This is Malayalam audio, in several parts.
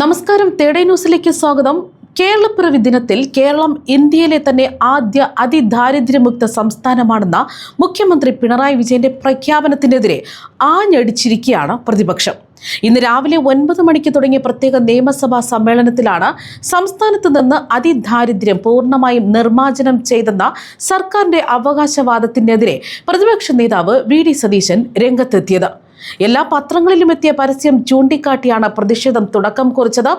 നമസ്കാരം. തേടേ ന്യൂസിലേക്ക് സ്വാഗതം. കേരളപ്പിറവി ദിനത്തിൽ കേരളം ഇന്ത്യയിലെ തന്നെ ആദ്യ അതിദാരിദ്ര്യമുക്ത സംസ്ഥാനമാണെന്ന മുഖ്യമന്ത്രി പിണറായി വിജയന്റെ പ്രഖ്യാപനത്തിനെതിരെ ആഞ്ഞടിച്ചിരിക്കുകയാണ് പ്രതിപക്ഷം. ഇന്ന് രാവിലെ ഒൻപത് മണിക്ക് തുടങ്ങിയ പ്രത്യേക നിയമസഭാ സമ്മേളനത്തിലാണ് സംസ്ഥാനത്ത് നിന്ന് അതിദാരിദ്ര്യം പൂർണമായും നിർമ്മാർജനം ചെയ്തെന്ന സർക്കാരിന്റെ അവകാശവാദത്തിനെതിരെ പ്രതിപക്ഷ നേതാവ് വി ഡി സതീശൻ രംഗത്തെത്തിയത്. എല്ലാ പത്രങ്ങളിലും എത്തിയ പരസ്യം ചൂണ്ടിക്കാട്ടിയാണ് പ്രതിഷേധം തുടക്കം കുറിച്ചത്.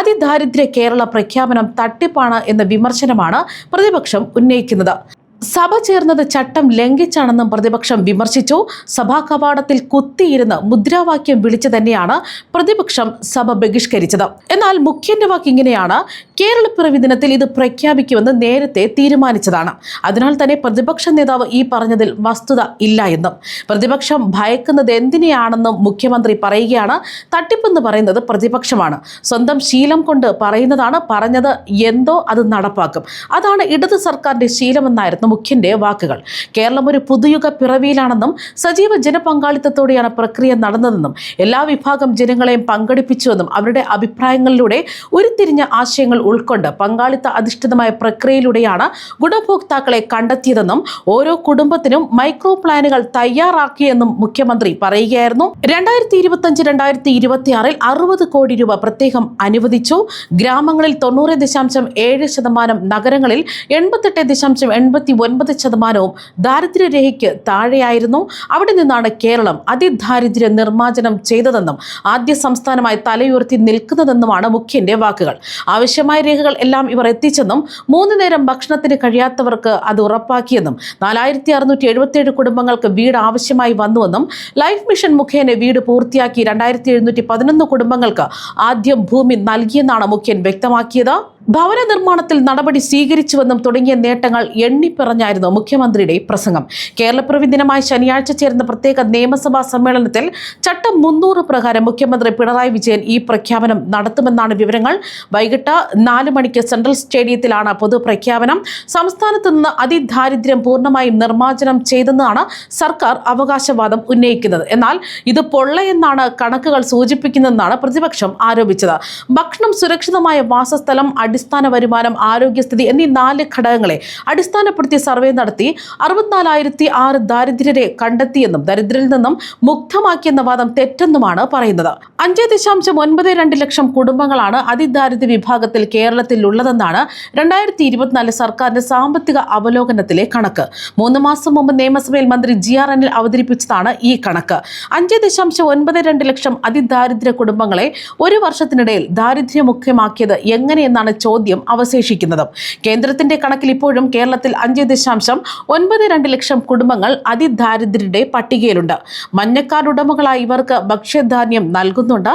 അതിദാരിദ്ര്യ കേരള പ്രഖ്യാപനം തട്ടിപ്പാണ് എന്ന വിമർശനമാണ് പ്രതിപക്ഷം ഉന്നയിക്കുന്നത്. സഭ ചേർന്നത് ചട്ടം ലംഘിച്ചാണെന്നും പ്രതിപക്ഷം വിമർശിച്ചു. സഭാ കവാടത്തിൽ കുത്തിയിരുന്ന് മുദ്രാവാക്യം വിളിച്ചു തന്നെയാണ് പ്രതിപക്ഷം സഭ ബഹിഷ്കരിച്ചത്. എന്നാൽ മുഖ്യന്റെ വാക്ക് ഇങ്ങനെയാണ്. കേരളപ്പിറവി ദിനത്തിൽ ഇത് പ്രഖ്യാപിക്കുമെന്ന് നേരത്തെ തീരുമാനിച്ചതാണ്. അതിനാൽ തന്നെ പ്രതിപക്ഷ നേതാവ് ഈ പറഞ്ഞതിൽ വസ്തുത ഇല്ല എന്നും. പ്രതിപക്ഷം ഭയക്കുന്നത് എന്തിനെയാണെന്നും മുഖ്യമന്ത്രി പറയുകയാണ്. തട്ടിപ്പെന്ന് പറയുന്നത് പ്രതിപക്ഷമാണ്. സ്വന്തം ശീലം കൊണ്ട് പറയുന്നതാണ് പറഞ്ഞത് എന്തോ അത് നടപ്പാക്കും. അതാണ് ഇടത് സർക്കാരിന്റെ ശീലമെന്നായിരുന്നു മുഖ്യന്റെ വാക്കുകൾ. കേരളം ഒരു പുതുയുഗ പിറവിയിലാണെന്നും സജീവ ജനപങ്കാളിത്തത്തോടെയാണ് പ്രക്രിയ നടന്നതെന്നും എല്ലാ വിഭാഗം ജനങ്ങളെയും പങ്കെടുപ്പിച്ചുവെന്നും അവരുടെ അഭിപ്രായങ്ങളിലൂടെ ഉരുത്തിരിഞ്ഞ ആശയങ്ങൾ ഉൾക്കൊണ്ട് പങ്കാളിത്ത അധിഷ്ഠിതമായ പ്രക്രിയയിലൂടെയാണ് ഗുണഭോക്താക്കളെ കണ്ടെത്തിയതെന്നും ഓരോ കുടുംബത്തിനും മൈക്രോ പ്ലാനുകൾ തയ്യാറാക്കിയെന്നും മുഖ്യമന്ത്രി പറയുകയായിരുന്നു. രണ്ടായിരത്തി ഇരുപത്തഞ്ച് രണ്ടായിരത്തി ഇരുപത്തിയാറിൽ അറുപത് കോടി രൂപ പ്രത്യേകം അനുവദിച്ചു. ഗ്രാമങ്ങളിൽ തൊണ്ണൂറ് ദശാംശം ഏഴ് ശതമാനം നഗരങ്ങളിൽ എൺപത്തെട്ട് ദശാംശം എൺപത്തി ഒൻപത് ശതമാനവും ദാരിദ്ര്യരേഖയ്ക്ക് താഴെയായിരുന്നു. അവിടെ നിന്നാണ് കേരളം അതിദാരിദ്ര്യ നിർമ്മാർജനം ചെയ്തതെന്നും ആദ്യ സംസ്ഥാനമായി തലയുയർത്തി നിൽക്കുന്നതെന്നുമാണ് മുഖ്യന്റെ വാക്കുകൾ. ആവശ്യമായ രേഖകൾ എല്ലാം ഇവർ എത്തിച്ചെന്നും മൂന്ന് നേരം ഭക്ഷണത്തിന് കഴിയാത്തവർക്ക് അത് ഉറപ്പാക്കിയെന്നും നാലായിരത്തി അറുന്നൂറ്റി എഴുപത്തിയേഴ് കുടുംബങ്ങൾക്ക് വീട് ആവശ്യമായി വന്നുവെന്നും ലൈഫ് മിഷൻ മുഖേന വീട് പൂർത്തിയാക്കി രണ്ടായിരത്തി എഴുന്നൂറ്റി പതിനൊന്ന് കുടുംബങ്ങൾക്ക് ആദ്യം ഭൂമി നൽകിയെന്നാണ് മുഖ്യൻ വ്യക്തമാക്കിയത്. ഭവന നിർമ്മാണത്തിൽ നടപടി സ്വീകരിച്ചുവെന്നും തുടങ്ങിയ നേട്ടങ്ങൾ എണ്ണിപ്പറഞ്ഞായിരുന്നു മുഖ്യമന്ത്രിയുടെ പ്രസംഗം. കേരളപ്പിറവി ദിനമായ ശനിയാഴ്ച ചേർന്ന പ്രത്യേക നിയമസഭാ സമ്മേളനത്തിൽ ചട്ടം മുന്നൂറ് പ്രകാരം മുഖ്യമന്ത്രി പിണറായി വിജയൻ ഈ പ്രഖ്യാപനം നടത്തുമെന്നാണ് വിവരങ്ങൾ. വൈകിട്ട് നാല് മണിക്ക് സെൻട്രൽ സ്റ്റേഡിയത്തിലാണ് പൊതുപ്രഖ്യാപനം. സംസ്ഥാനത്ത് നിന്ന് അതിദാരിദ്ര്യം പൂർണമായും നിർമ്മാർജനം ചെയ്തെന്നാണ് സർക്കാർ അവകാശവാദം ഉന്നയിക്കുന്നത്. എന്നാൽ ഇത് പൊള്ളയെന്നാണ് കണക്കുകൾ സൂചിപ്പിക്കുന്നതെന്നാണ് പ്രതിപക്ഷം ആരോപിച്ചത്. ഭക്ഷണം സുരക്ഷിതമായ വാസസ്ഥലം അടിസ്ഥാന വരുമാനം ആരോഗ്യസ്ഥിതി എന്നീ നാല് ഘടകങ്ങളെ അടിസ്ഥാനപ്പെടുത്തി സർവേ നടത്തി അറുപത്തിനാലായിരത്തി ആറ് ദാരിദ്ര്യരെ കണ്ടെത്തിയെന്നും ദരിദ്രരിൽ നിന്നും മുക്തമാക്കിയെന്ന വാദം തെറ്റെന്നുമാണ് പറയുന്നത്. അഞ്ച് ദശാംശം ഒൻപത് രണ്ട് ലക്ഷം കുടുംബങ്ങളാണ് അതിദാരിദ്ര്യ വിഭാഗത്തിൽ കേരളത്തിൽ ഉള്ളതെന്നാണ് രണ്ടായിരത്തി ഇരുപത്തിനാല് സർക്കാരിന്റെ സാമ്പത്തിക അവലോകനത്തിലെ കണക്ക്. മൂന്ന് മാസം മുമ്പ് നിയമസഭയിൽ മന്ത്രി ജി ആർ എന്നിൽ അവതരിപ്പിച്ചതാണ് ഈ കണക്ക്. അഞ്ച് ദശാംശം ഒൻപത് രണ്ട് ലക്ഷം അതിദാരിദ്ര്യ കുടുംബങ്ങളെ ഒരു വർഷത്തിനിടയിൽ ദാരിദ്ര്യമുഖ്യമാക്കിയത് എങ്ങനെയെന്നാണ് ചോദ്യം അവശേഷിക്കുന്നത്. കേന്ദ്രത്തിന്റെ കണക്കിൽ ഇപ്പോഴും കേരളത്തിൽ അഞ്ച് ദശാംശം ഒൻപത് രണ്ട് ലക്ഷം കുടുംബങ്ങൾ അതിദാരിദ്ര്യരുടെ പട്ടികയിലുണ്ട്. മഞ്ഞക്കാർഡ് ഉടമകളായി ഇവർക്ക് ഭക്ഷ്യധാന്യം നൽകുന്നുണ്ട്.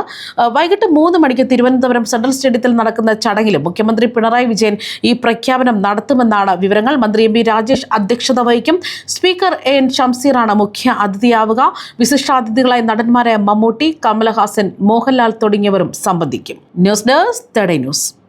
വൈകിട്ട് മൂന്ന് മണിക്ക് തിരുവനന്തപുരം സെൻട്രൽ സ്റ്റേഡിയത്തിൽ നടക്കുന്ന ചടങ്ങിലും മുഖ്യമന്ത്രി പിണറായി വിജയൻ ഈ പ്രഖ്യാപനം നടത്തുമെന്നാണ് വിവരങ്ങൾ. മന്ത്രി എം രാജേഷ് അധ്യക്ഷത വഹിക്കും. സ്പീക്കർ എൻ ഷംസീറാണ് മുഖ്യ അതിഥിയാവുക. വിശിഷ്ടാതിഥികളായ നടന്മാരായ മമ്മൂട്ടി കമലഹാസൻ മോഹൻലാൽ തുടങ്ങിയവരും സംബന്ധിക്കും. ന്യൂസ് ഡെസ്ക് തടൈ ന്യൂസ്.